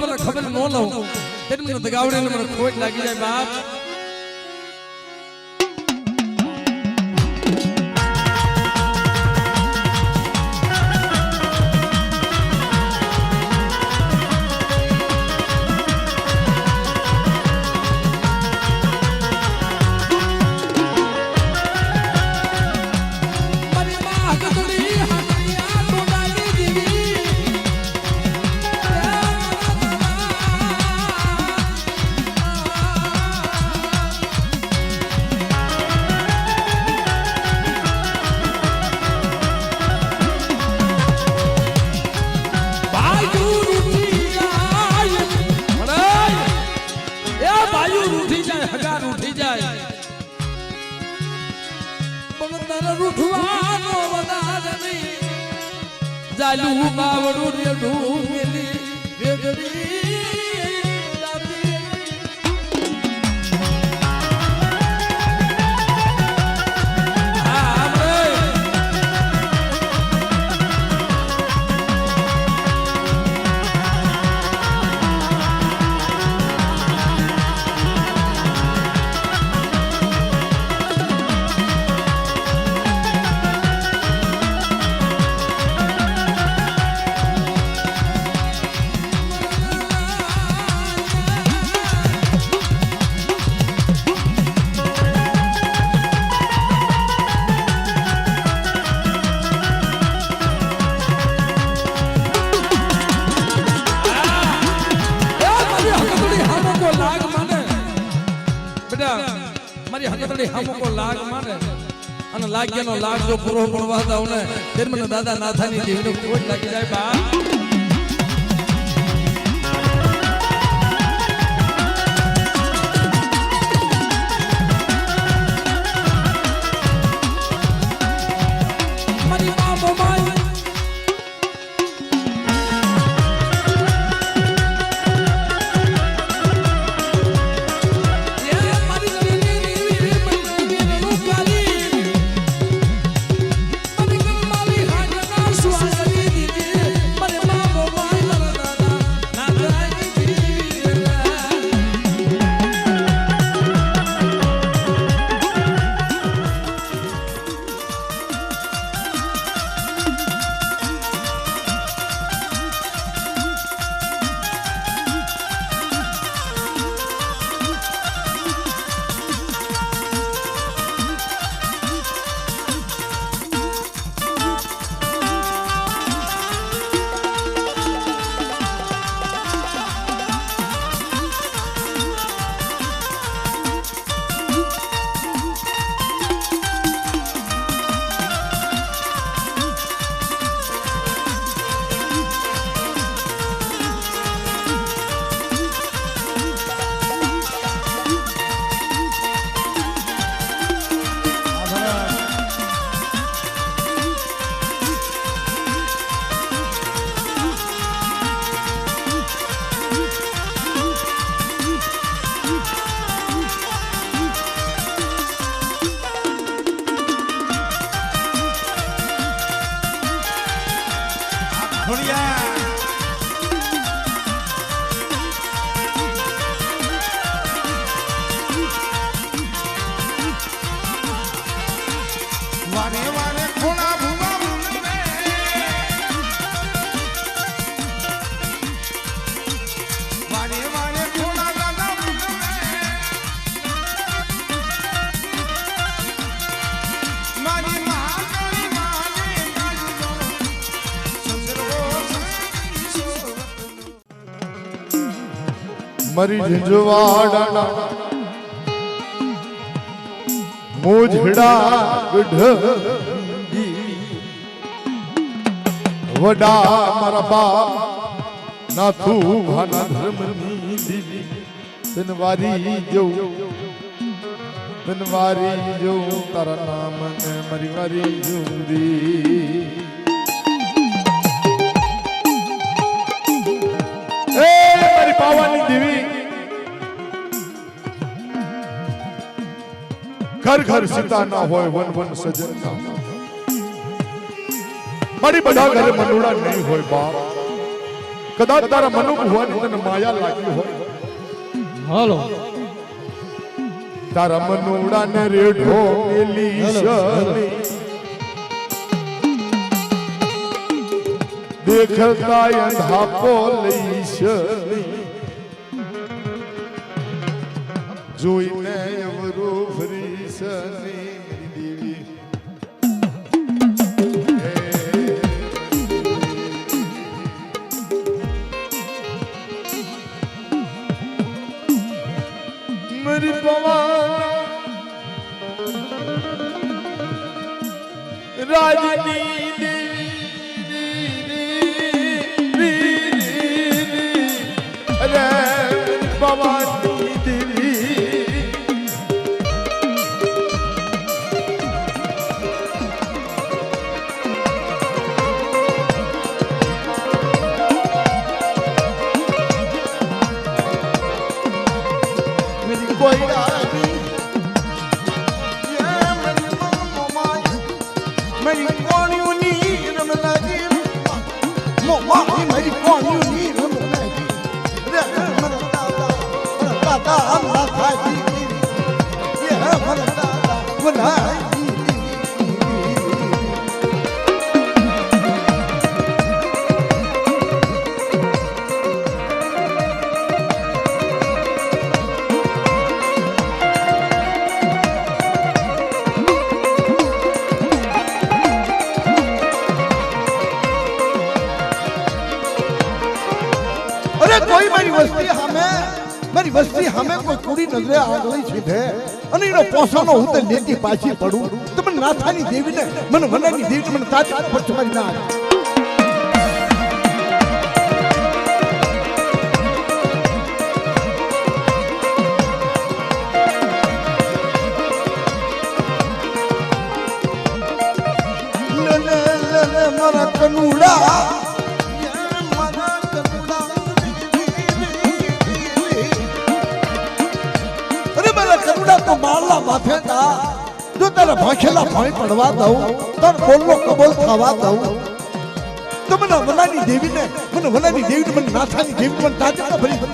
પલે ખબર ન લઉં તેની મને દગાવડીને મને ખોટ લાગી જાય બાપ. હગા રૂઠી જાય. પણ તારે રૂઠવાનો વધારે નહીં. જાલુ બાવડું રેડું મેલી વેગડી. મારી હમકો લાગ માને અને લાગ્યાનો લાગ જો પૂરો પડવા દાવ ને તેર દાદા નાથાની દેવીનો ખોટ લાગી જાય બા. ખોડિયા મરી ઝંઝવાડાના મોજડા ગઢ વડા મારા બાપ નાથુ ભાના ધર્મની દીવી. તનવારી જવું તનવારી જવું તારા નામ ને મારી વારી જુંદી. ઘર ઘર સીતા ના હોય વન વન સજન ના મારી બધા ઘરે મનુડા નહીં હોય બાપ. કદાચ તારા મનુ ને તને માયા લાગી હોય. હાલો. તારા મનુડા ને રેઢો મેલી શની. દેખતા અંધાપો લઈ શની. જોઈને સની દેવી મરી પવા રાજની દેવી રે પવા I'm not મારી વસ્તી હમે કોઈ કુડી નજરે આગળી ભે અને એનો પોસાનો હું તે લેતી પાછી પડું. તમે નાથાની દેવીને, મને વનાની દેવીને મને તાજી પર તમારી ના ભાઈ પડવા દઉં તન બોલનો કબોલ થવા દઉં. તો મને વલાની દેવીને, મને વનાની દેવીને, મને નાથાની દેવીને, મને તાજે ભરી જો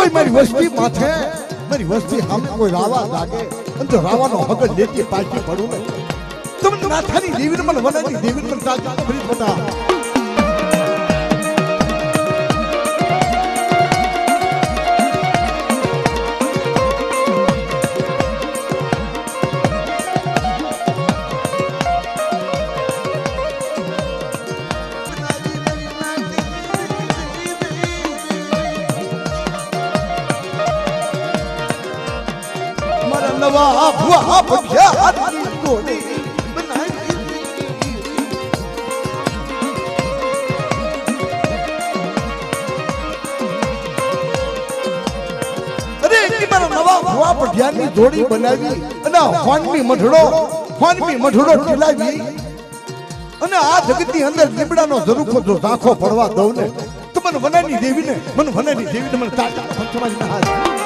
કોઈ મારી વસ્તી માથે? મારી વસ્તી સામે કોઈ રાવા લાગે અને જો રાવાનો હગર લેતી પાછી પડું ને? તો મને નાથાની દેવીને મને વનાની દેવીને મને તાજી ભરી બતા નવા ભગ્યાની જોડી બનાવી અને હોનમી મઢડો હોનમી મઢડો ઢીલાવી અને આ જગતની અંદર લીમડાનો ઝરૂખો જો ઝાંખો પડવા દઉં ને, તો મને વનાની દેવીને મને વનાની દેવીને મને પંચમાજી ના હાથ.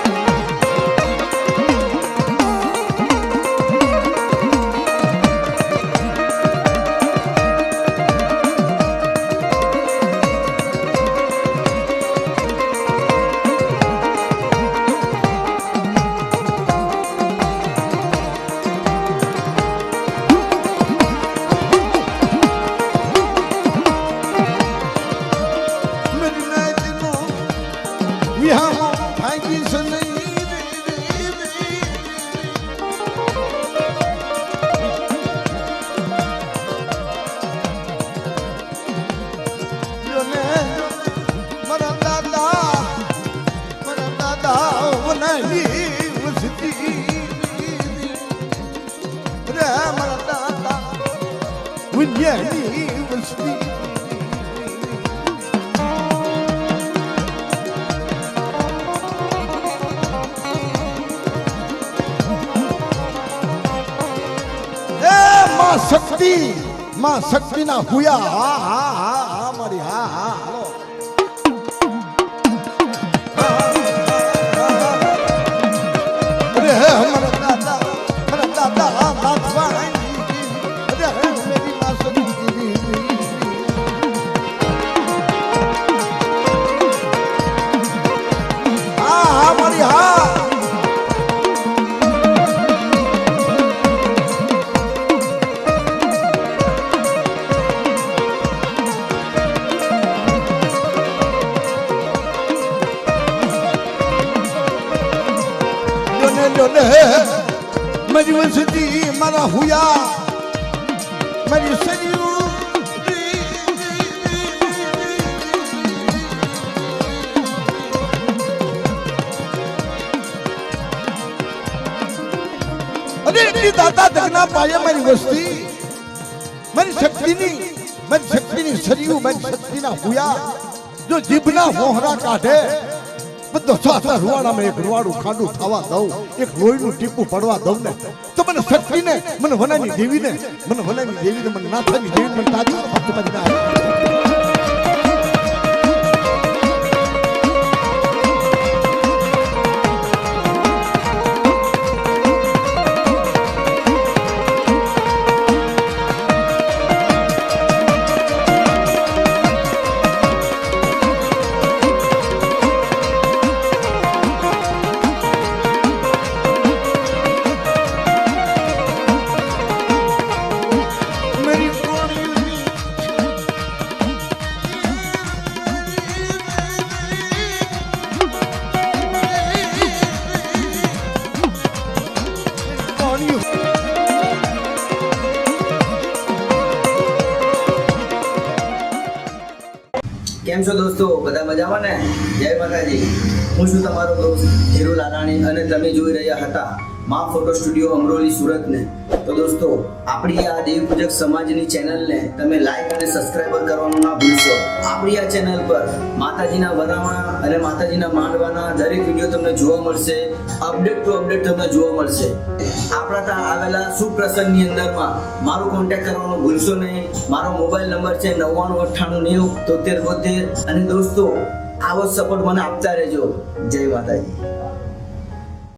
Krishna માં શક્તિ માં શક્તિના હુયા. લોને લોને મારી વસતી મારા હુયા. મારી અરે એટલી દાદા દગના પાયે મારી વસ્તી. મારી શક્તિની મારી શક્તિની શરીર, મારી શક્તિના હુયા. જો જીભના મોહરા કાઢે બધો સાતા રૂવાડામાં એક રૂવાડું ખાંડું થવા દઉં, એક લોહીનું ટીપું પડવા દઉં ને, તો મને શક્તિને, મને વનાની દેવીને, મને વનાની દેવીને, મને નાથાની દેવીને મને તાજી કેમ છો દોસ્તો? બધા મજામાં ને? જય માતાજી. હું છું તમારો દોસ્ત હીરુ લાલાણી અને તમે જોઈ રહ્યા હતા મા ફોટો સ્ટુડિયો અમરોલી સુરતને. તો દોસ્તો, આપણી આ દેવ પૂજક સમાજની ચેનલને તમે લાઈક અને સબસ્ક્રાઈબર કરવાનું ના ભૂલશો. આપણી આ ચેનલ પર માતાજીના વરામણા અને માતાજીના માંડવાના દરેક વીડિયો તમને જોવા મળશે. અપડેટ ટુ અપડેટ તમને જોવા મળશે. આપણા ત્યાં આવેલા સુપ્રસંગની અંદરમાં મારો કોન્ટેક્ટ કરવાનો ભૂલશો નહીં. મારો મોબાઈલ નંબર છે નવ્વાણું અઠ્ઠાણું નેવું તોતેર બોતેર. અને દોસ્તો, આવો સપોર્ટ મને આપતા રહેજો. જય માતાજી.